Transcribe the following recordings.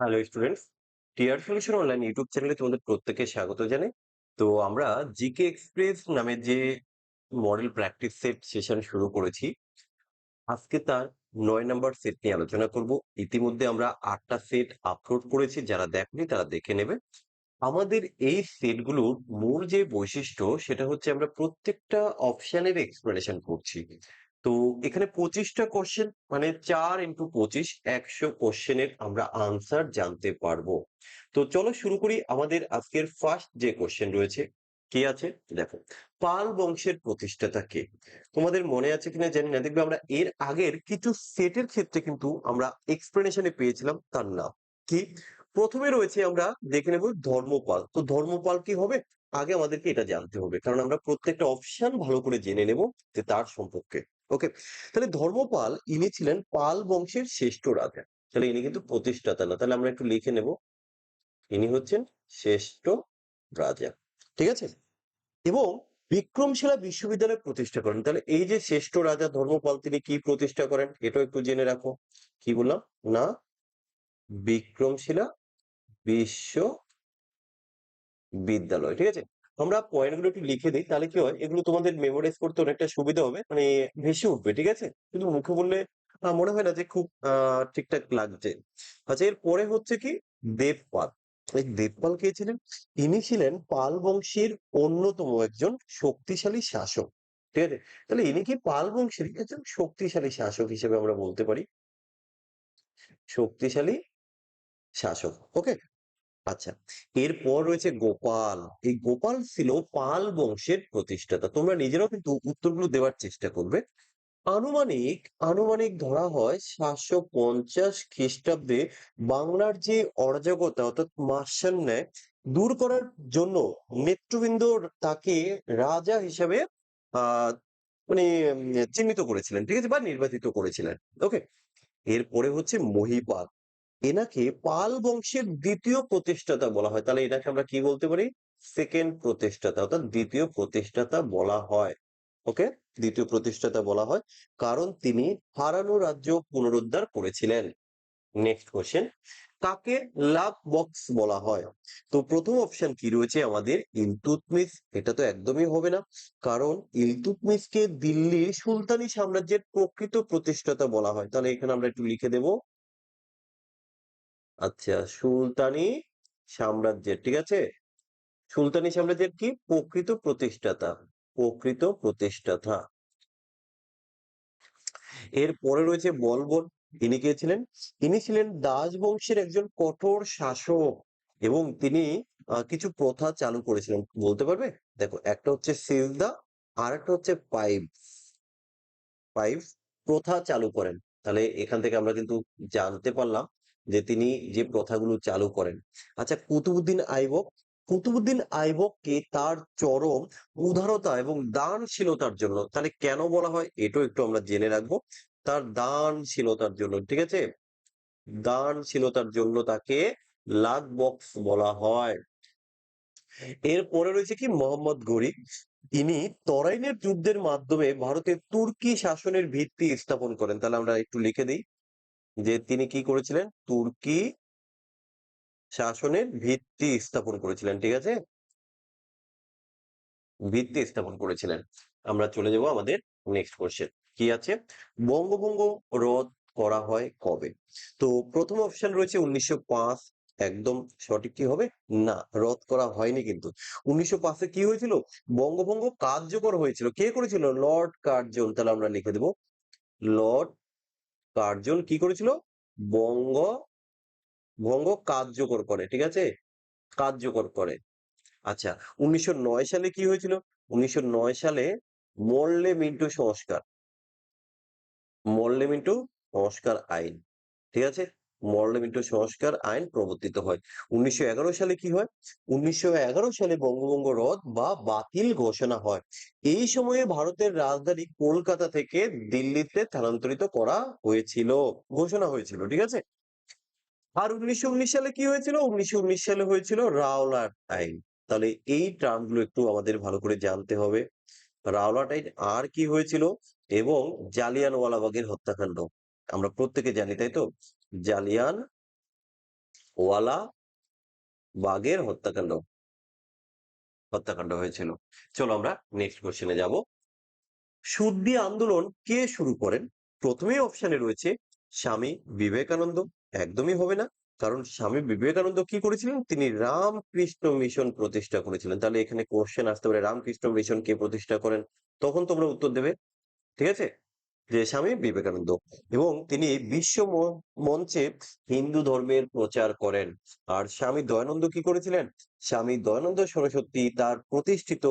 Hello students TR solution online YouTube চ্যানেলে তোমাদের প্রত্যেককে স্বাগত জানাই। তো আমরা জিকে এক্সপ্রেস নামে যে মডেল প্র্যাকটিস সেট সেশন শুরু করেছি, আজকে তার নয় নাম্বার সেট নিয়ে আলোচনা করব। ইতিমধ্যে আমরা আটটা সেট আপলোড করেছি, যারা দেখনি তারা দেখে নেবে। আমাদের এই সেটগুলোর মূল যে বৈশিষ্ট্য, সেটা হচ্ছে আমরা প্রত্যেকটা অপশনের এক্সপ্লেনেশন করছি। তো এখানে পঁচিশটা কোশ্চেন মানে চার ইন্টু পঁচিশ, একশো কোশ্চেনের আমরা আনসার জানতে পারব। তো চলো শুরু করি আমাদের আজকের ফার্স্ট যে কোশ্চেন রয়েছে, কি আছে? দেখো, পাল বংশের প্রতিষ্ঠাতা কে? তোমাদের মনে আছে কিনা জানি না, দেখবে আমরা এর আগের কিছু সেটের ক্ষেত্রে কিন্তু আমরা এক্সপ্লেনেশনে পেয়েছিলাম তার নাম। কি? প্রথমে রয়েছে আমরা দেখে নেব ধর্মপাল। তো ধর্মপাল কি হবে? আগে আমাদেরকে এটা জানতে হবে, কারণ আমরা প্রত্যেকটা অপশন ভালো করে জেনে নেব যে তার সম্পর্কে। ওকে তাহলে ধর্মপাল ইনি ছিলেন পাল বংশের শ্রেষ্ঠ রাজা। তাহলে ইনি কিন্তু প্রতিষ্ঠাতা না। তাহলে আমরা একটু লিখে নেব। ইনি হচ্ছেন শ্রেষ্ঠ রাজা। ঠিক আছে? এবং বিক্রমশিলা বিশ্ববিদ্যালয় প্রতিষ্ঠা করেন। তাহলে এই যে শ্রেষ্ঠ রাজা ধর্মপাল, তিনি কি প্রতিষ্ঠা করেন? এটাও একটু জেনে রাখো। কি বললাম? না, বিক্রমশিলা বিশ্ব বিদ্যালয় ঠিক আছে? আমরা পয়েন্টগুলো একটু লিখে দিই, তাহলে কি হয়? এগুলো তোমাদের মেমোরাইজ করতে অনেকটা সুবিধা হবে। মানে ভেসে উঠবে, ঠিক আছে? কিন্তু মুখে বললে মনে হয় না যে খুব ঠিকঠাক লাগছে। আচ্ছা এর পরে হচ্ছে কি? দেবপাল। এই দেবপাল কে ছিলেন? ইনি ছিলেন পাল বংশের অন্যতম একজন শক্তিশালী শাসক, ঠিক আছে? তাহলে ইনি কি পাল বংশের একজন শক্তিশালী শাসক হিসেবে আমরা বলতে পারি? শক্তিশালী শাসক, ওকে? আচ্ছা এরপর রয়েছে গোপাল। এই গোপাল ছিল পাল বংশের প্রতিষ্ঠাতা। তোমরা নিজেরাও কিন্তু উত্তরগুলো দেওয়ার চেষ্টা করবে। আনুমানিক আনুমানিক ধরা হয় সাতশো পঞ্চাশ খ্রিস্টাব্দে বাংলার যে অরাজকতা, অর্থাৎ মার্শাল ন্যায়, দূর করার জন্য নেতৃবৃন্দ তাকে রাজা হিসাবে আহ মানে চিহ্নিত করেছিলেন, ঠিক আছে, বা নির্বাচিত করেছিলেন। ওকে, এরপরে হচ্ছে মহিপাল। এনাকে পাল বংশের দ্বিতীয় প্রতিষ্ঠাতা বলা হয়। তাহলে এনাকে আমরা কি বলতে পারি? সেকেন্ড প্রতিষ্ঠাতা, অর্থাৎ দ্বিতীয় প্রতিষ্ঠাতা বলা হয়। ওকে? দ্বিতীয় প্রতিষ্ঠাতা বলা হয়। কারণ তিনি হারানো রাজ্য পুনরুদ্ধার করেছিলেন। Next question. কাকে লাভ বক্স বলা হয়? তো প্রথম অপশন কি রয়েছে আমাদের? ইলতুতমিস এটা তো একদমই হবে না। কারণ ইলতুতমিসকে দিল্লির সুলতানি সাম্রাজ্যের প্রকৃত প্রতিষ্ঠাতা বলা হয়। তাহলে এখানে আমরা একটু লিখে দেব। আচ্ছা সুলতানি সাম্রাজ্যের, ঠিক আছে? সুলতানি সাম্রাজ্যের কি? প্রকৃত প্রতিষ্ঠাতা প্রকৃত প্রতিষ্ঠাতা। এর পরে রয়েছে বলবন ইনি কে ছিলেন? ইনি ছিলেন দাস বংশের একজন কঠোর শাসক এবং তিনি কিছু প্রথা চালু করেছিলেন। বলতে পারবে? দেখো, একটা হচ্ছে সিজদা আর একটা হচ্ছে পাইপ পাইপ প্রথা চালু করেন। তাহলে এখান থেকে আমরা কিন্তু জানতে পারলাম যে তিনি যে প্রথাগুলো চালু করেন। আচ্ছা কুতুবুদ্দিন আইবক কুতুবুদ্দিন আইবককে তার চরম উদারতা এবং দানশীলতার জন্য, তাহলে কেন বলা হয়? এটাও একটু আমরা জেনে রাখব। তার দানশীলতার জন্য, ঠিক আছে? দানশীলতার জন্য তাকে লাখ বক্স বলা হয়। এরপরে রয়েছে কি? মোহাম্মদ গরিব। ইনি তরাইনের যুদ্ধের মাধ্যমে ভারতের তুর্কি শাসনের ভিত্তি স্থাপন করেন। তাহলে আমরা একটু লিখে দিই। যে তিনি কি করেছিলেন? তুর্কি শাসনের ভিত্তি স্থাপন করেছিলেন, ঠিক আছে? ভিত্তি স্থাপন করেছিলেন। আমরা চলে যাব আমাদের নেক্সট কোশ্চেন কি আছে? বঙ্গভঙ্গ রদ করা হয় কবে? তো প্রথম অপশন রয়েছে উনিশশো পাঁচ। একদম সঠিক কি হবে? না, রদ করা হয়নি কিন্তু। উনিশশো পাঁচে কি হয়েছিল? বঙ্গভঙ্গ কার্যকর হয়েছিল। কে করেছিল? Lord Curzon. তাহলে আমরা লিখে দেব, লর্ড কার্জন কি করেছিল? বঙ্গ বঙ্গ কার্যকর করে, ঠিক আছে? কার্যকর করে। আচ্ছা উনিশশো নয় সালে কি হয়েছিল? উনিশশো নয় সালে মল্লে মিন্টু সংস্কার। মল্লে মিন্টু সংস্কার আইন, ঠিক আছে? মল্লে সংস্কার আইন প্রবর্তিত হয়। উনিশশো এগারো সালে কি হয়? উনিশশো এগারো সালে বঙ্গভঙ্গ রদ বা বাতিল ঘোষণা হয়। এই সময়ে ভারতের রাজধানী কলকাতা থেকে দিল্লিতে স্থানান্তরিত করা হয়েছিল, ঘোষণা হয়েছিল, ঠিক আছে? আর উনিশশো উনিশ সালে কি হয়েছিল? উনিশশো উনিশ সালে হয়েছিল রাওলাট আইন। তাহলে এই টার্মগুলো একটু আমাদের ভালো করে জানতে হবে। রাওলাট আইন আর কি হয়েছিল? এবং জালিয়ানওয়ালাবাগের হত্যাকাণ্ড। আমরা প্রত্যেকে জানি, তাই তো? জালিয়ান, ওয়ালা, বাগের হত্যাকাণ্ড। হত্যাকাণ্ড হয়েছিল। চলো আমরা নেক্সট কোশ্চেনে যাব। শুদ্ধি আন্দোলন কে শুরু করেন? প্রথমেই অপশনে রয়েছে স্বামী বিবেকানন্দ। একদমই হবে না। কারণ স্বামী বিবেকানন্দ কি করেছিলেন? তিনি রামকৃষ্ণ মিশন প্রতিষ্ঠা করেছিলেন। তাহলে এখানে কোশ্চেন আসতে পারে, রামকৃষ্ণ মিশন কে প্রতিষ্ঠা করেন? তখন তোমরা উত্তর দেবে। ঠিক আছে? যে স্বামী বিবেকানন্দ এবং তিনি বিশ্ব মঞ্চে হিন্দু ধর্মের প্রচার করেন। আর স্বামী দয়ানন্দ কি করেছিলেন? স্বামী দয়ানন্দ সরস্বতী তার প্রতিষ্ঠিত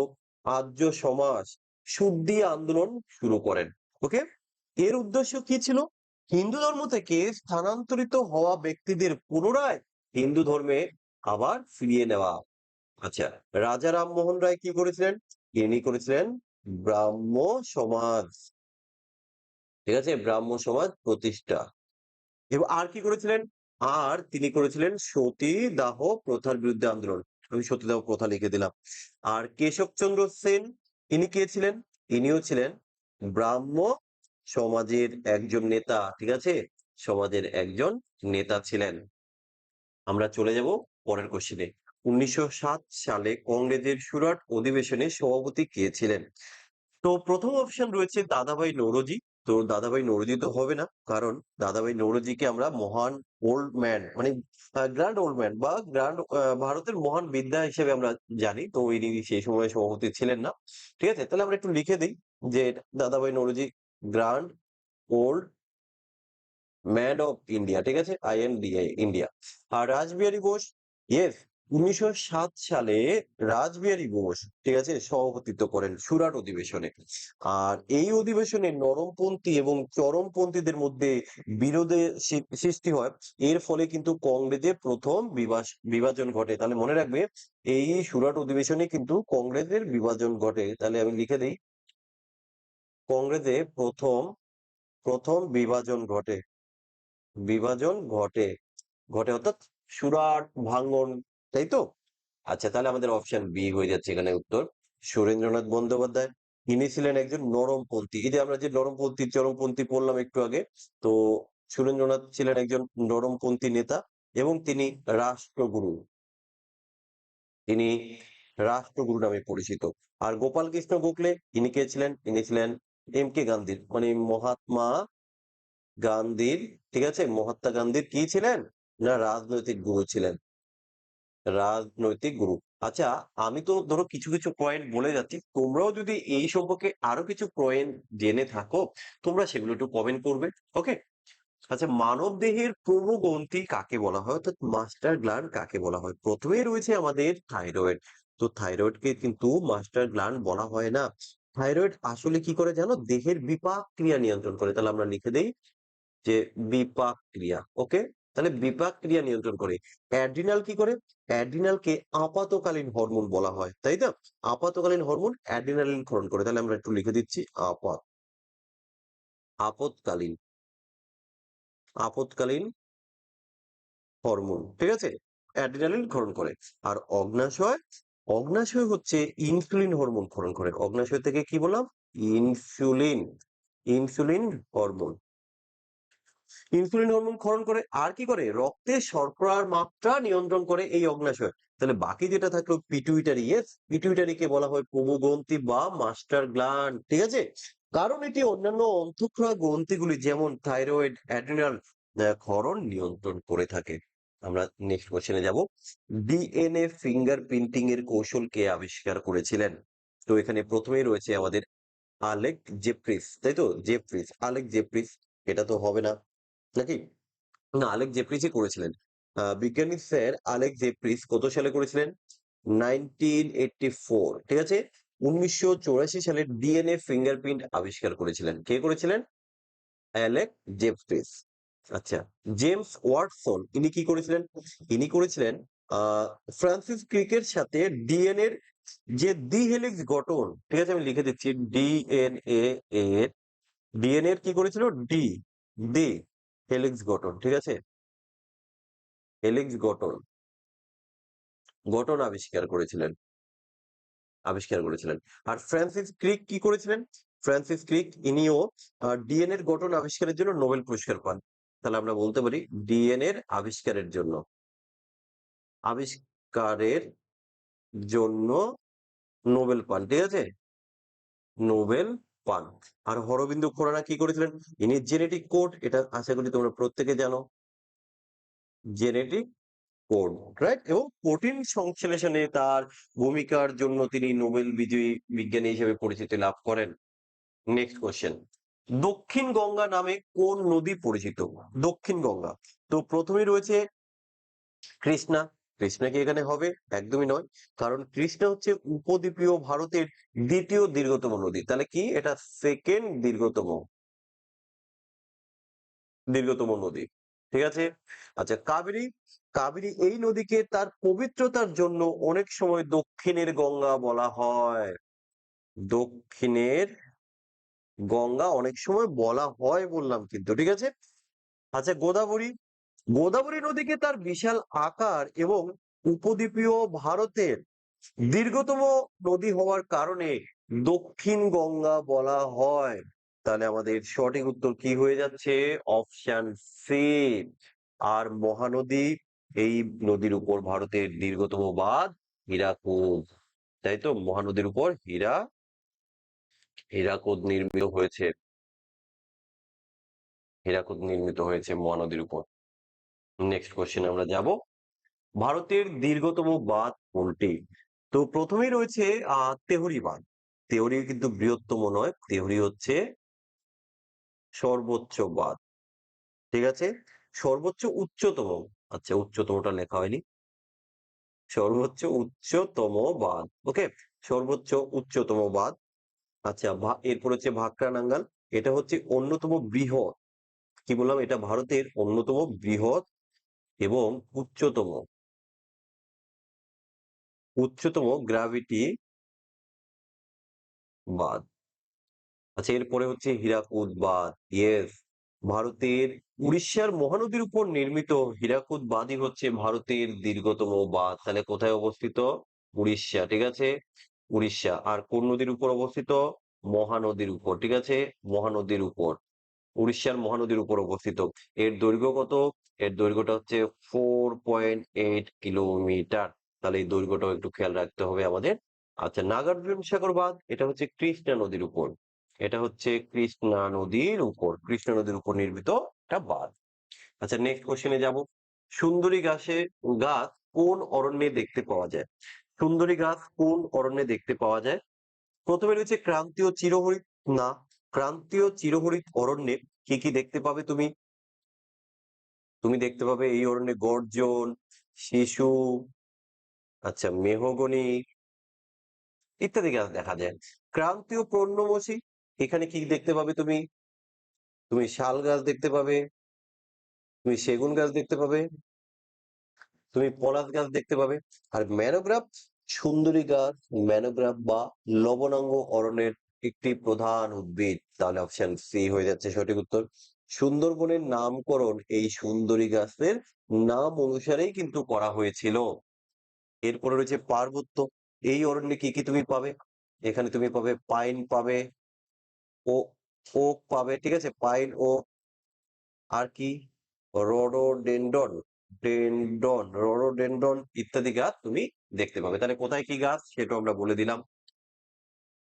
আর্য সমাজ শুদ্ধি আন্দোলন শুরু করেন। ওকে? এর উদ্দেশ্য কি ছিল? হিন্দু ধর্ম থেকে স্থানান্তরিত হওয়া ব্যক্তিদের পুনরায় হিন্দু ধর্মে আবার ফিরিয়ে নেওয়া। আচ্ছা রাজা রামমোহন রায় কি করেছিলেন? ইনি করেছিলেন ব্রাহ্ম সমাজ ঠিক আছে? ব্রাহ্ম সমাজ প্রতিষ্ঠা। এবং আর কি করেছিলেন? আর তিনি করেছিলেন সতীদাহ প্রথার বিরুদ্ধে আন্দোলন। আমি সতীদাহ প্রথা লিখে দিলাম। আর কেশবচন্দ্র সেন, ইনি কে ছিলেন? ইনিও ছিলেন ব্রাহ্ম সমাজের একজন নেতা, ঠিক আছে? সমাজের একজন নেতা ছিলেন। আমরা চলে যাব পরের কোশ্চেনে উনিশশো সালে কংগ্রেসের সুরাট অধিবেশনে সভাপতি কে ছিলেন? তো প্রথম অপশন রয়েছে দাদাভাই নৌরোজি। তো দাদাভাই নৌরোজি তো হবে না। কারণ দাদাভাই নৌরোজিকে আমরা মহান ওল্ড ম্যান মানে গ্র্যান্ড ওল্ড ম্যান বা গ্র্যান্ড ভারতের মহান বিদ্যা হিসেবে আমরা জানি। তো ইনি সেই সময় সভাপতি ছিলেন না। ঠিক আছে? তাহলে আমরা একটু লিখে দিই যে Dadabhai Naoroji grand old man of India ঠিক আছে? আইএনডিআই ইন্ডিয়া আর রাসবিহারী ঘোষ? ইয়েস উনিশশো সাত সালে রাজবিহারী বোস, ঠিক আছে, সভাপতিত্ব করেন সুরাট অধিবেশনে। আর এই অধিবেশনে নরমপন্থী এবং চরমপন্থীদের মধ্যে বিরোধের সৃষ্টি হয়। এর ফলে কিন্তু কংগ্রেসের প্রথম বিভাজন ঘটে। তাহলে মনে রাখবে, এই সুরাট অধিবেশনে কিন্তু কংগ্রেসের বিভাজন ঘটে। তাহলে আমি লিখে দিই। কংগ্রেসে প্রথম প্রথম বিভাজন ঘটে। বিভাজন ঘটে। ঘটে অর্থাৎ সুরাট ভাঙ্গন তাই তো? আচ্ছা তাহলে আমাদের অপশন বি হয়ে যাচ্ছে এখানে উত্তর। সুরেন্দ্রনাথ বন্দ্যোপাধ্যায় ইনি ছিলেন একজন নরমপন্থী। এই যে আমরা যে নরমপন্থী, চরমপন্থী পড়লাম একটু আগে, তো সুরেন্দ্রনাথ ছিলেন একজন নরমপন্থী নেতা এবং তিনি রাষ্ট্রগুরু। তিনি রাষ্ট্রগুরু নামে পরিচিত। আর গোপাল কৃষ্ণ গোখলে ইনি কে ছিলেন? ইনি ছিলেন এম কে গান্ধীর মানে মহাত্মা গান্ধীর, ঠিক আছে? মহাত্মা গান্ধীর কি ছিলেন? না রাজনৈতিক গুরু ছিলেন। রাজনৈতিক গ্রুপ আচ্ছা আমি তো ধরো কিছু কিছু পয়েন্ট বলে যাচ্ছি। তোমরাও যদি এই সম্পর্কে আরও কিছু পয়েন্ট জেনে থাকো, তোমরা সেগুলো একটু কমেন্ট করবে ওকে আচ্ছা মানব দেহের প্রভুগ্রন্থি কাকে বলা হয়? অর্থাৎ মাস্টার গ্ল্যান্ড কাকে বলা হয়? প্রথমেই রয়েছে আমাদের থাইরয়েড তো থাইরয়েডকে কিন্তু মাস্টার গ্ল্যান্ড বলা হয় না। থাইরয়েড আসলে কি করে জানো? দেহের বিপাক ক্রিয়া নিয়ন্ত্রণ করে। তাহলে আমরা লিখে দেই যে বিপাক ক্রিয়া ওকে তাহলে বিপাক ক্রিয়া নিয়ন্ত্রণ করে। অ্যাড্রিনাল কি করে? অ্যাড্রিনালকে আপাতকালীন হরমোন বলা হয়, তাই তো? আপাতকালীন হরমোন অ্যাড্রিনালিন ক্ষরণ করে। তাহলে আমরা একটু লিখে দিচ্ছি আপাত আপদকালীন আপদকালীন হরমোন, ঠিক আছে? অ্যাড্রিনালিন ক্ষরণ করে। আর অগ্নাশয় অগ্নাশয় হচ্ছে ইনসুলিন হরমোন ক্ষরণ করে। অগ্নাশয় থেকে কি বললাম? Insulin insulin hormone. Insulin hormone ক্ষরণ করে, আর কি করে? রক্তে শর্করার মাত্রা নিয়ন্ত্রণ করে এই অগ্নাশয়। তাহলে বাকি যেটা থাকল পিটুইটারি ইয়েস পিটুইটারিকে বলা হয় প্রভুগ্রন্থি বা মাস্টার গ্ল্যান্ড ঠিক আছে? কারণ এটি অন্যান্য অন্তঃক্রিয়া গ্রন্থিগুলি যেমন থাইরয়েড অ্যাড্রিনাল ক্ষরণ নিয়ন্ত্রণ করে থাকে। আমরা নেক্সট কোশ্চেনে যাব। ডিএনএ ফিঙ্গার প্রিন্টিং এর কৌশল কে আবিষ্কার করেছিলেন? তো এখানে প্রথমেই রয়েছে আমাদের আলেক জেফ্রিস, তাই তো? জেফ্রিস, আলেক জেফ্রিস, এটা তো হবে না। নাকি? না, আলেক জেফ্রিসই করেছিলেন। বিজ্ঞানী স্যার আলেক জেপ্রিস কত সালে করেছিলেন? নাইনটিন ঠিক আছে? উনিশশো সালে ডিএনএ ফিঙ্গারপ্রিন্ট আবিষ্কার করেছিলেন। কে করেছিলেন? অ্যালেক জেফ্রিস আচ্ছা জেমস ওয়াটসন, ইনি কি করেছিলেন? ইনি করেছিলেন ফ্রান্সিস ক্রিকের সাথে ডিএনএ যে দ্বি হেলিক্স গঠন, ঠিক আছে? আমি লিখে দিচ্ছি, ডিএনএ এর, ডিএনএ কি করেছিল? ডি ডি হেলিক্স গঠন, ঠিক আছে? হেলিক্স গঠন। গঠন আবিষ্কার করেছিলেন। আবিষ্কার করেছিলেন। আর ফ্রান্সিস ক্রিক কি করেছিলেন? ফ্রান্সিস ক্রিক ইনিও ডিএনএ এর গঠন আবিষ্কারের জন্য নোবেল পুরস্কার পান। তাহলে আমরা বলতে পারি ডিএনএ এর আবিষ্কারের জন্য। আবিষ্কারের জন্য নোবেল পান, ঠিক আছে? নোবেল পান আর হরবিন্দু খোরানা কি করেছিলেন? ইনি জেনেটিক কোড এটা আশা করি তোমরা প্রত্যেকে জানো। জেনেটিক কোড রাইট এবং প্রোটিন সংশ্লেষণে তার ভূমিকার জন্য তিনি নোবেল বিজয়ী বিজ্ঞানী হিসেবে পরিচিতি লাভ করেন। নেক্সট কোশ্চেন দক্ষিণ গঙ্গা নামে কোন নদী পরিচিত? দক্ষিণ গঙ্গা। তো প্রথমে রয়েছে কৃষ্ণা কৃষ্ণা কি এখানে হবে? একদমই নয়। কারণ কৃষ্ণা হচ্ছে উপদ্বীপীয় ভারতের দ্বিতীয় দীর্ঘতম নদী। তাহলে কি? এটা সেকেন্ড দীর্ঘতম দীর্ঘতম নদী। ঠিক আছে? আচ্ছা কাবেরী কাবেরী এই নদীকে তার পবিত্রতার জন্য অনেক সময় দক্ষিণের গঙ্গা বলা হয়। দক্ষিণের গঙ্গা অনেক সময় বলা হয় বললাম কিন্তু, ঠিক আছে? আচ্ছা গোদাবরী গোদাবরী নদীকে তার বিশাল আকার এবং উপদ্বীপীয় ভারতের দীর্ঘতম নদী হওয়ার কারণে দক্ষিণ গঙ্গা বলা হয়। তাহলে আমাদের সঠিক উত্তর কি হয়ে যাচ্ছে? Option C. আর মহানদী, এই নদীর উপর ভারতের দীর্ঘতম বাঁধ হীরাকুদ। তাই তো? মহানদীর উপর হীরা, হীরাকুদ নির্মিত হয়েছে। হীরাকুদ নির্মিত হয়েছে মহানদীর উপর। নেক্সট কোশ্চেন আমরা যাব। ভারতের দীর্ঘতম বাঁধ কোনটি? তো প্রথমেই রয়েছে আহ তেহরি বাঁধ। তেহরি কিন্তু বৃহত্তম নয়, তেহরি হচ্ছে সর্বোচ্চ বাঁধ। ঠিক আছে? সর্বোচ্চ উচ্চতম আচ্ছা উচ্চতমটা লেখা হয়নি। সর্বোচ্চ উচ্চতম বাঁধ, ওকে? সর্বোচ্চ উচ্চতম বাঁধ। আচ্ছা এরপর হচ্ছে ভাকরা নাঙ্গাল এটা হচ্ছে অন্যতম বৃহৎ। কি বললাম? এটা ভারতের অন্যতম বৃহৎ এবং উচ্চতম। উচ্চতম গ্রাভিটি বাঁধ। আচ্ছা এরপরে হচ্ছে হীরাকুদ বাঁধ। ইয়েস ভারতের, উড়িষ্যার মহানদীর উপর নির্মিত হীরাকুদ বাঁধই হচ্ছে ভারতের দীর্ঘতম বাঁধ। তাহলে কোথায় অবস্থিত? উড়িষ্যা, ঠিক আছে? উড়িষ্যা, আর কোন নদীর উপর অবস্থিত? মহানদীর উপর, ঠিক আছে? মহানদীর উপর। উড়িষ্যার মহানদীর উপর অবস্থিত। এর দৈর্ঘ্য কত? এর দৈর্ঘ্যটা হচ্ছে ফোর পয়েন্ট এইট কিলোমিটার তাহলে এই দৈর্ঘ্যটাও একটু খেয়াল রাখতে হবে আমাদের। আচ্ছা নাগার্জুন সাগর বাঁধ এটা হচ্ছে কৃষ্ণা নদীর উপর। এটা হচ্ছে কৃষ্ণা নদীর উপর, কৃষ্ণা নদীর উপর নির্মিত একটা বাঁধ। আচ্ছা নেক্সট কোশ্চেনে যাব। সুন্দরী গাছে গাছ কোন অরণ্যে দেখতে পাওয়া যায়? সুন্দরী গাছ কোন অরণ্যে দেখতে পাওয়া যায়? প্রথমে রয়েছে ক্রান্তীয় চিরহরিত না, ক্রান্তীয় চিরহরিত অরণ্যে কি কি দেখতে পাবে তুমি? তুমি দেখতে পাবে এই অরণ্যে গর্জন, শিশু আচ্ছা মেহগনি ইত্যাদি গাছ দেখা যায়। ক্রান্তীয় পর্ণমোচী এখানে কি দেখতে পাবে তুমি? তুমি শাল গাছ দেখতে পাবে, তুমি সেগুন গাছ দেখতে পাবে, তুমি পলাশ গাছ দেখতে পাবে। আর ম্যানোগ্রাফ, সুন্দরী গাছ, ম্যানোগ্রাফ বা লবণাঙ্গ অরণ্যের একটি প্রধান উদ্ভিদ। তাহলে অপশন সি হয়ে যাচ্ছে সঠিক উত্তর। সুন্দরবনের নামকরণ এই সুন্দরী গাছের নাম অনুসারেই কিন্তু করা হয়েছিল। এরপরে রয়েছে পার্বত্য। এই অরণ্যে কি কি তুমি পাবে? এখানে তুমি পাবে পাইন পাবে, ও, ওক পাবে, ঠিক আছে? পাইন ও আর কি? রডোডেন্ডন, ডেন্ডন, রডোডেন্ডন ইত্যাদি গাছ তুমি দেখতে পাবে। তাহলে কোথায় কি গাছ সেটাও আমরা বলে দিলাম।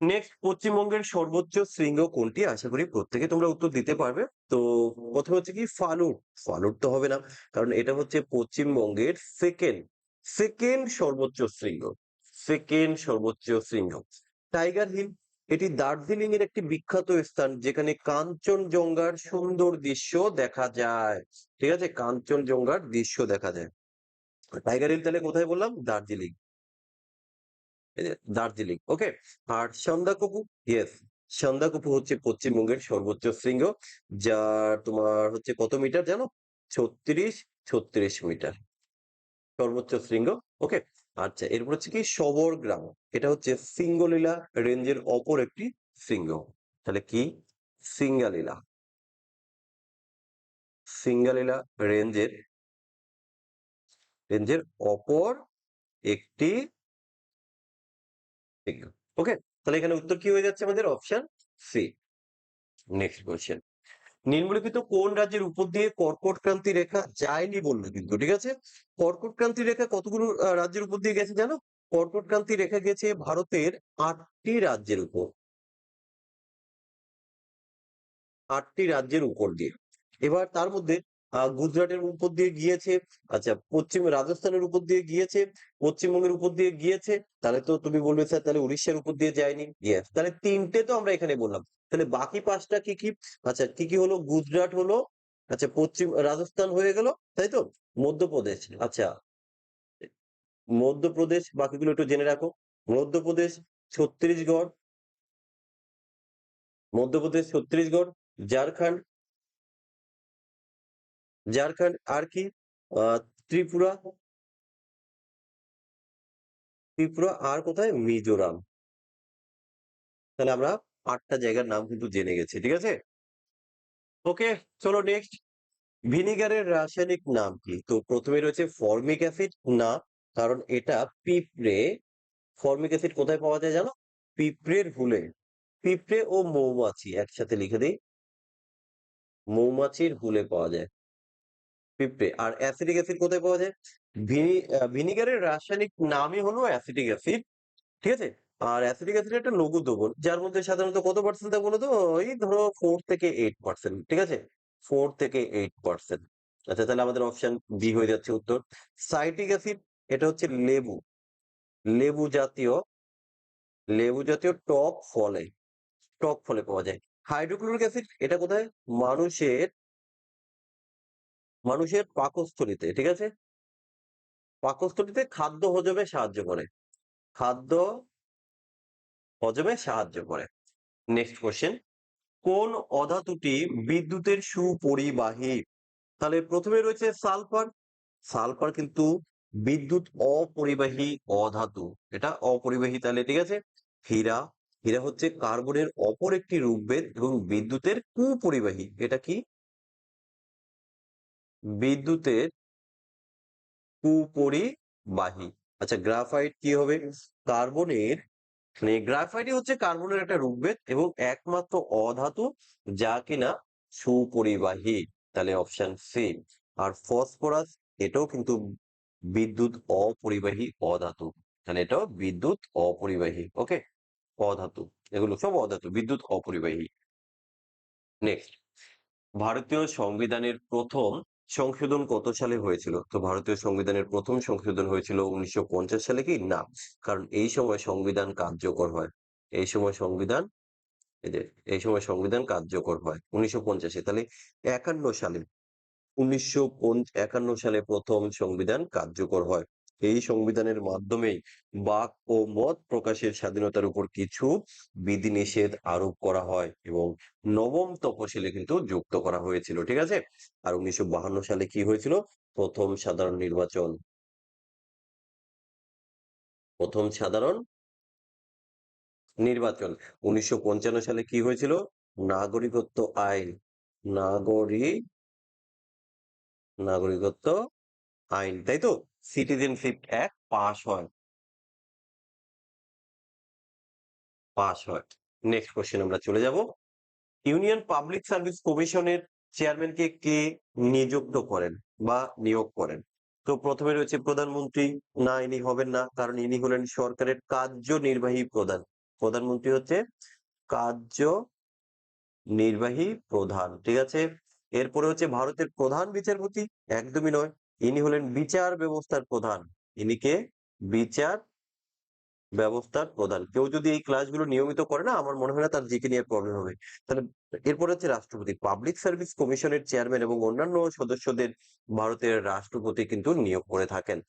নেক্সট পশ্চিমবঙ্গের সর্বোচ্চ শৃঙ্গ কোনটি? আশা করি প্রত্যেকে তোমরা উত্তর দিতে পারবে। তো প্রথমে হচ্ছে কি ফালুট ফালুট তো হবে না, কারণ এটা হচ্ছে পশ্চিমবঙ্গের সেকেন্ড সেকেন্ড সর্বোচ্চ শৃঙ্গ, সেকেন্ড সর্বোচ্চ শৃঙ্গ। টাইগার হিল, এটি দার্জিলিং এর একটি বিখ্যাত স্থান, যেখানে কাঞ্চনজঙ্ঘার সুন্দর দৃশ্য দেখা যায়। ঠিক আছে? কাঞ্চনজঙ্ঘার দৃশ্য দেখা যায়। টাইগার হিল তাহলে কোথায় বললাম? দার্জিলিং। দার্জিলিং, ওকে? আর সন্দাকপু ইয়েস সন্দাকপু হচ্ছে পশ্চিমবঙ্গের সর্বোচ্চ শৃঙ্গ যার তোমার হচ্ছে কত মিটার জানো? ছত্রিশ ছত্রিশ মিটার। সর্বোচ্চ শৃঙ্গ, ওকে? আচ্ছা এরপর হচ্ছে কি সবর গ্রাম, এটা হচ্ছে সিঙ্গলীলা রেঞ্জের অপর একটি শৃঙ্গ। তাহলে কি? সিঙ্গালীলা। সিঙ্গালীলা রেঞ্জের রেঞ্জের অপর একটি ওকে তাহলে এখানে উত্তর কি হয়ে যাচ্ছে আমাদের? অপশন সি নেক্সট কোয়েশ্চেন নিম্নলিখিত কোন রাজ্যের উপর দিয়ে কর্কট ক্রান্তি রেখা যায়নি বলল কিন্তু, ঠিক আছে? কর্কট ক্রান্তি রেখা কতগুলো রাজ্যের উপর দিয়ে গেছে জানো? কর্কট ক্রান্তি রেখা গেছে ভারতের আটটি রাজ্যের উপর। আটটি রাজ্যের উপর দিয়ে। এবার তার মধ্যে গুজরাটের উপর দিয়ে গিয়েছে আচ্ছা পশ্চিম রাজস্থানের উপর দিয়ে গিয়েছে, পশ্চিমবঙ্গের উপর দিয়ে গিয়েছে, তাহলে তো তুমি বলবে স্যার তাহলে উড়িষ্যার উপর দিয়ে যায়নি তাহলে তিনটে তো আমরা এখানে বললাম, তাহলে বাকি পাঁচটা কি কি আচ্ছা কি কি হলো, গুজরাট হলো আচ্ছা পশ্চিম রাজস্থান হয়ে গেল, তাই তো, মধ্যপ্রদেশ আচ্ছা মধ্যপ্রদেশ বাকিগুলো একটু জেনে রাখো, মধ্যপ্রদেশ ছত্তিশগড় মধ্যপ্রদেশ ছত্তিশগড়, ঝাড়খণ্ড ঝাড়খণ্ড আর কি ত্রিপুরা ত্রিপুরা আর কোথায়? মিজোরাম। তাহলে আমরা আটটা জায়গার নাম কিন্তু জেনে গেছি, ঠিক আছে? ওকে, চলো নেক্সট ভিনিগারের রাসায়নিক নাম কি? তো প্রথমে রয়েছে ফর্মিক অ্যাসিড। না, কারণ এটা পিঁপড়ে, ফর্মিক অ্যাসিড কোথায় পাওয়া যায় জানো? পিঁপড়ের হুলে পিঁপড়ে ও মৌমাছি, একসাথে লিখে দিই। মৌমাছির হুলে পাওয়া যায়। পিঁপড়ে। আর অ্যাসিডিক অ্যাসিড কোথায় পাওয়া যায়? ভিনিগারের রাসায়নিক নামই হলো অ্যাসিডিক অ্যাসিড, ঠিক আছে? আর অ্যাসিডিক অ্যাসিড একটা লঘু দ্রবণ, যার মধ্যে সাধারণত কত পার্সেন্ট বলো তো? ওই ধরো ফোর থেকে এইট পার্সেন্ট ঠিক আছে? ফোর থেকে এইট পার্সেন্ট আচ্ছা তাহলে আমাদের অপশন বি হয়ে যাচ্ছে উত্তর। সাইটিক অ্যাসিড এটা হচ্ছে লেবু। লেবু জাতীয় লেবু জাতীয় টক ফলে টক ফলে পাওয়া যায়। হাইড্রোক্লোরিক অ্যাসিড এটা কোথায়? মানুষের মানুষের পাকস্থলিতে, ঠিক আছে? পাকস্থলিতে খাদ্য হজমে সাহায্য করে। খাদ্য হজমে সাহায্য করে। নেক্সট কোশ্চেন কোন অধাতুটি বিদ্যুতের সুপরিবাহী? তাহলে প্রথমে রয়েছে সালফার। সালফার কিন্তু বিদ্যুৎ অপরিবাহী অধাতু। এটা অপরিবাহী তাহলে, ঠিক আছে? হীরা। হীরা হচ্ছে কার্বনের অপর একটি রূপভেদ এবং বিদ্যুতের কুপরিবাহী। এটা কি? বিদ্যুতের কুপরিবাহী। আচ্ছা গ্রাফাইট কি হবে? কার্বনের মানে গ্রাফাইটই হচ্ছে কার্বনের একটা রূপভেদ এবং একমাত্র অধাতু যা কিনা সুপরিবাহী। তাহলে অপশন সি আর ফসফরাস এটাও কিন্তু বিদ্যুৎ অপরিবাহী অধাতু। তাহলে এটাও বিদ্যুৎ অপরিবাহী ওকে অধাতু। এগুলো সব অধাতু বিদ্যুৎ অপরিবাহী। নেক্সট ভারতীয় সংবিধানের প্রথম সংশোধন কত সালে হয়েছিল? তো ভারতীয় সংবিধানের প্রথম সংশোধন হয়েছিল উনিশশো পঞ্চাশ সালে কি? না। কারণ এই সময় সংবিধান কার্যকর হয়। এই সময় সংবিধান যে, এই সময় সংবিধান কার্যকর হয় উনিশশো পঞ্চাশে তাহলে একান্ন সালে, উনিশশো একান্ন সালে প্রথম সংবিধান কার্যকর হয়। এই সংবিধানের মাধ্যমেই বাক ও মত প্রকাশের স্বাধীনতার উপর কিছু বিধিনিষেধ আরোপ করা হয় এবং নবম তপশিলে কিন্তু যুক্ত করা হয়েছিল, ঠিক আছে? আর উনিশশো সালে কি হয়েছিল? প্রথম সাধারণ নির্বাচন। প্রথম সাধারণ নির্বাচন। উনিশশো পঞ্চান্ন সালে কি হয়েছিল? নাগরিকত্ব আইন। নাগরিক নাগরিকত্ব আইন, তাই তো? সিটিজেনশিপ অ্যাক্ট পাস হয়। পাস হয়। নেক্সট কোশ্চেন আমরা চলে যাব। ইউনিয়ন পাবলিক সার্ভিস কমিশনের চেয়ারম্যানকে কে নিযুক্ত করেন বা নিয়োগ করেন? তো প্রথমে রয়েছে প্রধানমন্ত্রী। না, ইনি হবেন না, কারণ ইনি হলেন সরকারের কার্যনির্বাহী প্রধান। প্রধানমন্ত্রী হচ্ছে কার্য নির্বাহী প্রধান, ঠিক আছে? এরপরে হচ্ছে ভারতের প্রধান বিচারপতি। একদমই নয়। ইনি হলেন বিচার ব্যবস্থার প্রধান। ইনি কে? বিচার ব্যবস্থার প্রধান। কেউ যদি এই ক্লাসগুলো নিয়মিত করে না, আমার মনে হয় না তার জিকে নিয়ে প্রবলেম হবে। তাহলে এরপরে হচ্ছে রাষ্ট্রপতি। পাবলিক সার্ভিস কমিশনের চেয়ারম্যান এবং অন্যান্য সদস্যদের ভারতের রাষ্ট্রপতি কিন্তু নিয়োগ করে থাকেন।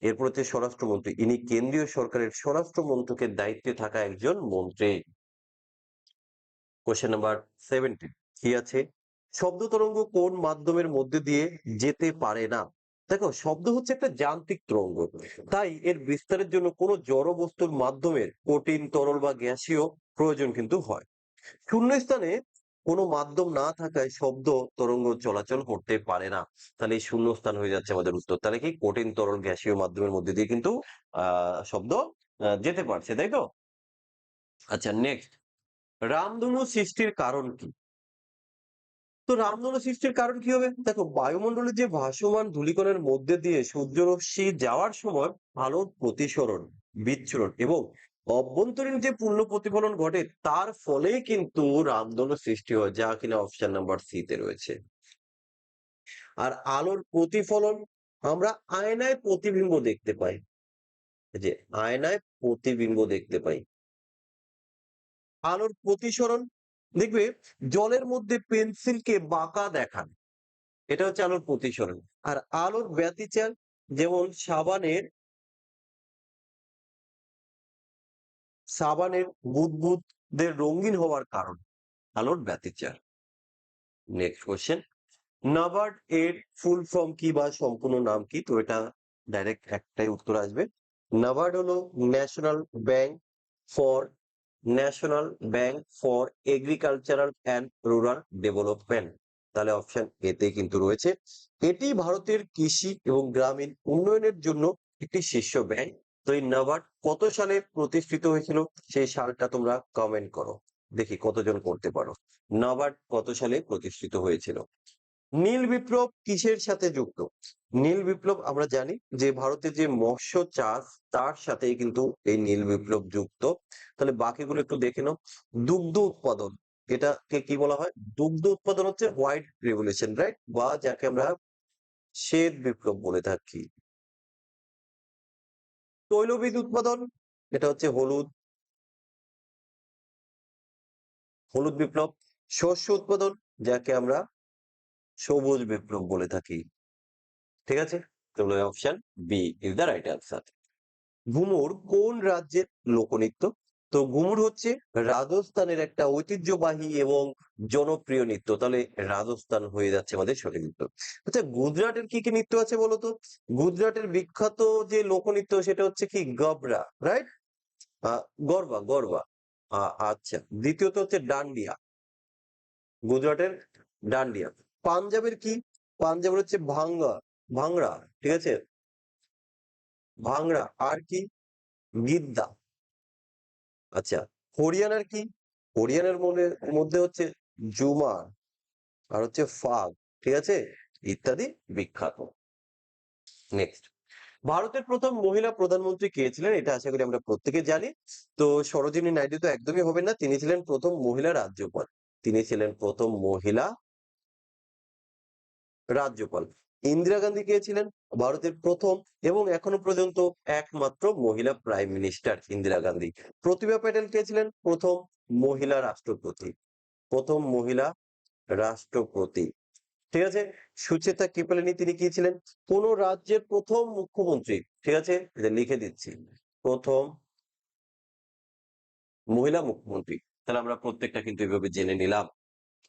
এরপর হচ্ছে স্বরাষ্ট্রমন্ত্রী। ইনি কেন্দ্রীয় সরকারের স্বরাষ্ট্র মন্ত্রকের দায়িত্বে থাকা একজন মন্ত্রী। কোশ্চেন নাম্বার সেভেন্টিন কি আছে? শব্দ তরঙ্গ কোন মাধ্যমের মধ্যে দিয়ে যেতে পারে না? দেখো, শব্দ হচ্ছে একটা যান্ত্রিক তরঙ্গ। তাই এর বিস্তারের জন্য কোনো জড় বস্তুর মাধ্যমের কঠিন তরল বা গ্যাসীয় প্রয়োজন কিন্তু হয়। শূন্য স্থানে কোনো মাধ্যম না থাকায় শব্দ তরঙ্গ চলাচল করতে পারে না। তাহলে এই শূন্যস্থান হয়ে যাচ্ছে আমাদের উত্তর। তাহলে কি কঠিন তরল গ্যাসীয় মাধ্যমের মধ্যে দিয়ে কিন্তু আহ শব্দ যেতে পারছে, তাই তো? আচ্ছা নেক্সট রামধনু সৃষ্টির কারণ কি? তো রামধনু সৃষ্টির কারণ কি হবে? দেখো, বায়ুমণ্ডলে যে ভাসমান ধূলিকণের মধ্যে দিয়ে সূর্যরশ্মি যাওয়ার সময় আলোর প্রতিসরণ, বিচ্ছুরণ এবং অভ্যন্তরীণ যে পূর্ণ প্রতিফলন ঘটে, তার ফলেই কিন্তু রামধনু সৃষ্টি হয়, যা কিনা অপশন নাম্বার সি তে রয়েছে। আর আলোর প্রতিফলন আমরা আয়নায় প্রতিবিম্ব দেখতে পাই। যে, আয়নায় প্রতিবিম্ব দেখতে পাই। আলোর প্রতিসরণ দেখবে জলের মধ্যে পেন্সিলকে বাঁকা দেখান। এটা হচ্ছে আলোর প্রতিসরণ। আর আলোর ব্যতিচার যেমন সাবানের সাবানের বুদবুদদের রঙিন হওয়ার কারণ, আলোর ব্যতিচার। নেক্সট কোশ্চেন নাবার্ড এর ফুল ফর্ম কি বা সম্পূর্ণ নাম কি? তো এটা ডাইরেক্ট একটাই উত্তর আসবে। নাবার্ড হলো national bank for national bank for agricultural and rural development তাহলে অপশন এতে কিন্তু রয়েছে। এটি ভারতের কৃষি এবং গ্রামীণ উন্নয়নের জন্য একটি শীর্ষ ব্যাংক তো এই নাবার্ড কত সালে প্রতিষ্ঠিত হয়েছিল? সেই সালটা তোমরা কমেন্ট করো। দেখি কতজন করতে পারো। নাবার্ড কত সালে প্রতিষ্ঠিত হয়েছিল? নীল বিপ্লব কিসের সাথে যুক্ত? নীল বিপ্লব আমরা জানি যে ভারতে যে মৎস্য চাষ, তার সাথে কিন্তু এই নীল বিপ্লব যুক্ত। তাহলে বাকিগুলো একটু দেখে নাও। দুগ্ধ উৎপাদন, এটাকে কি বলা হয়? দুগ্ধ উৎপাদন হচ্ছে হোয়াইট রেভলিউশন রাইট বা যাকে আমরা শ্বেত বিপ্লব বলে থাকি। তৈলবীজ উৎপাদন, এটা হচ্ছে হলুদ। হলুদ বিপ্লব। শস্য উৎপাদন, যাকে আমরা সবুজ বিপ্লব বলে থাকি। ঠিক আছে? তাহলে option B is the right answer Ghoomar কোন রাজ্যের লোকনৃত্য? তো ঘুমুর হচ্ছে রাজস্থানের একটা ঐতিহ্যবাহী এবং জনপ্রিয় নৃত্য। তাহলে রাজস্থান হয়ে যাচ্ছে আমাদের সঠিক উত্তর আচ্ছা গুজরাটের কি কি নৃত্য আছে বলতো? গুজরাটের বিখ্যাত যে লোকনৃত্য সেটা হচ্ছে কি? গবরা রাইট গরবা গরবা। আচ্ছা দ্বিতীয়ত হচ্ছে ডান্ডিয়া। গুজরাটের ডান্ডিয়া। পাঞ্জাবের কি? পাঞ্জাবের হচ্ছে ভাঙ্গা ভাংড়া ঠিক আছে? ভাংড়া আর কি? গিদ্দা। আচ্ছা হরিয়ানার কি? হরিয়ানার মধ্যে মধ্যে হচ্ছে জুমার আর হচ্ছে ফাগ, ঠিক আছে? ইত্যাদি বিখ্যাত। নেক্সট ভারতের প্রথম মহিলা প্রধানমন্ত্রী কে ছিলেন? এটা আশা করি আমরা প্রত্যেকে জানি। তো সরোজিনী নাইডু তো একদমই হবে না। তিনি ছিলেন প্রথম মহিলা রাজ্যপাল। তিনি ছিলেন প্রথম মহিলা রাজ্যপাল। ইন্দিরা গান্ধী কে ছিলেন? ভারতের প্রথম এবং এখনও পর্যন্ত একমাত্র মহিলা প্রাইম মিনিস্টার ইন্দিরা গান্ধী। প্রতিভা প্যাটেল কে ছিলেন? প্রথম মহিলা রাষ্ট্রপতি। প্রথম মহিলা রাষ্ট্রপতি। ঠিক আছে? সুচেতা কৃপালিনী তিনি কি ছিলেন? কোন রাজ্যের প্রথম মুখ্যমন্ত্রী। ঠিক আছে? লিখে দিচ্ছি। প্রথম মহিলা মুখ্যমন্ত্রী। তাহলে আমরা প্রত্যেকটা কিন্তু এভাবে জেনে নিলাম।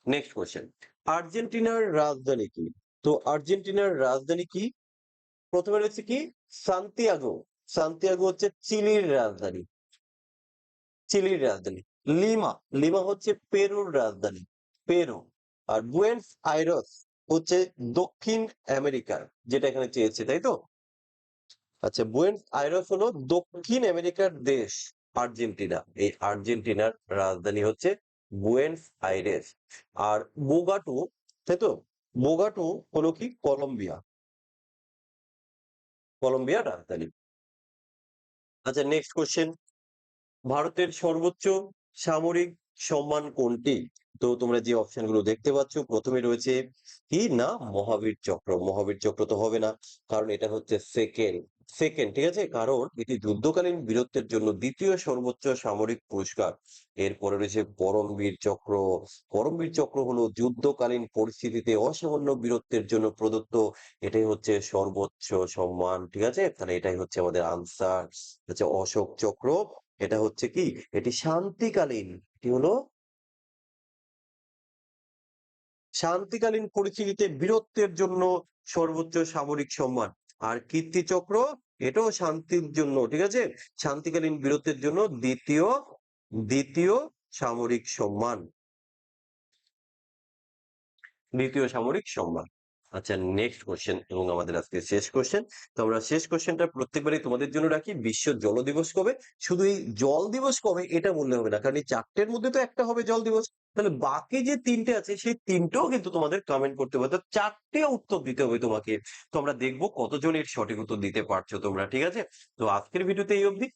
নেক্সট কোয়েশ্চেন আর্জেন্টিনার রাজধানী কি? তো আর্জেন্টিনার রাজধানী কি? প্রথমে রয়েছে কি? সান্তিয়াগো। সান্তিয়াগো হচ্ছে চিলির রাজধানী। চিলির রাজধানী। লিমা। লিমা হচ্ছে পেরুর রাজধানী। পেরু। আর বুয়েন্স আইরস হচ্ছে দক্ষিণ আমেরিকার, যেটা এখানে চেয়েছে, তাই তো? আচ্ছা বুয়েন্স আইরস হলো দক্ষিণ আমেরিকার দেশ, আর্জেন্টিনা। এই আর্জেন্টিনার রাজধানী হচ্ছে বুয়েন্স আইরেস। আর বোগাটু, তাই তো? বোগাটু হলো কি কলম্বিয়া। কলম্বিয়ার রাজধানী। আচ্ছা নেক্সট কোশ্চেন ভারতের সর্বোচ্চ সামরিক সম্মান কোনটি? তো তোমরা যে অপশনগুলো দেখতে পাচ্ছ, প্রথমে রয়েছে কি না মহাবীর চক্র। মহাবীর চক্র তো হবে না, কারণ এটা হচ্ছে সেকেন্ড। সেকেন্ড ঠিক আছে? কারণ এটি যুদ্ধকালীন বীরত্বের জন্য দ্বিতীয় সর্বোচ্চ সামরিক পুরস্কার। এরপরে রয়েছে পরমবীর চক্র। পরমবীর চক্র হলো যুদ্ধকালীন পরিস্থিতিতে অসামান্য বীরত্বের জন্য প্রদত্ত। এটাই হচ্ছে সর্বোচ্চ সম্মান, ঠিক আছে? তাহলে এটাই হচ্ছে আমাদের আনসার হচ্ছে অশোক চক্র। এটা হচ্ছে কি? এটি শান্তিকালীন, এটি হলো শান্তিকালীন পরিস্থিতিতে বীরত্বের জন্য সর্বোচ্চ সামরিক সম্মান। আর কীর্তি চক্র, এটাও শান্তির জন্য, ঠিক আছে? শান্তিকালীন বীরত্বের জন্য দ্বিতীয় দ্বিতীয় সামরিক সম্মান। দ্বিতীয় সামরিক সম্মান। আচ্ছা নেক্সট কোয়েশ্চেন এবং আমাদের আজকে শেষ কোয়েশ্চেন তো আমরা শেষ কোয়েশ্চেনটা প্রত্যেকবারই তোমাদের জন্য রাখি। বিশ্ব জল দিবস কবে? শুধু এই জল দিবস কবে? এটা বললে হবে না। কারণ এই চারটের মধ্যে তো একটা হবে জল দিবস। তাহলে বাকি যে তিনটে আছে, সেই তিনটেও কিন্তু তোমাদের কমেন্ট করতে হবে। চারটে উত্তর দিতে হবে তোমাকে। তো আমরা দেখব কতজন এর সঠিক উত্তর দিতে পারছ তোমরা, ঠিক আছে? তো আজকের ভিডিওতে এই অবধি।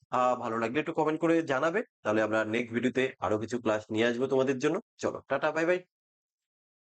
ভালো লাগলে একটু কমেন্ট করে জানাবে। তাহলে আমরা নেক্সট ভিডিওতে আরও কিছু ক্লাস নিয়ে আসব তোমাদের জন্য। চলো, টাটা বাই বাই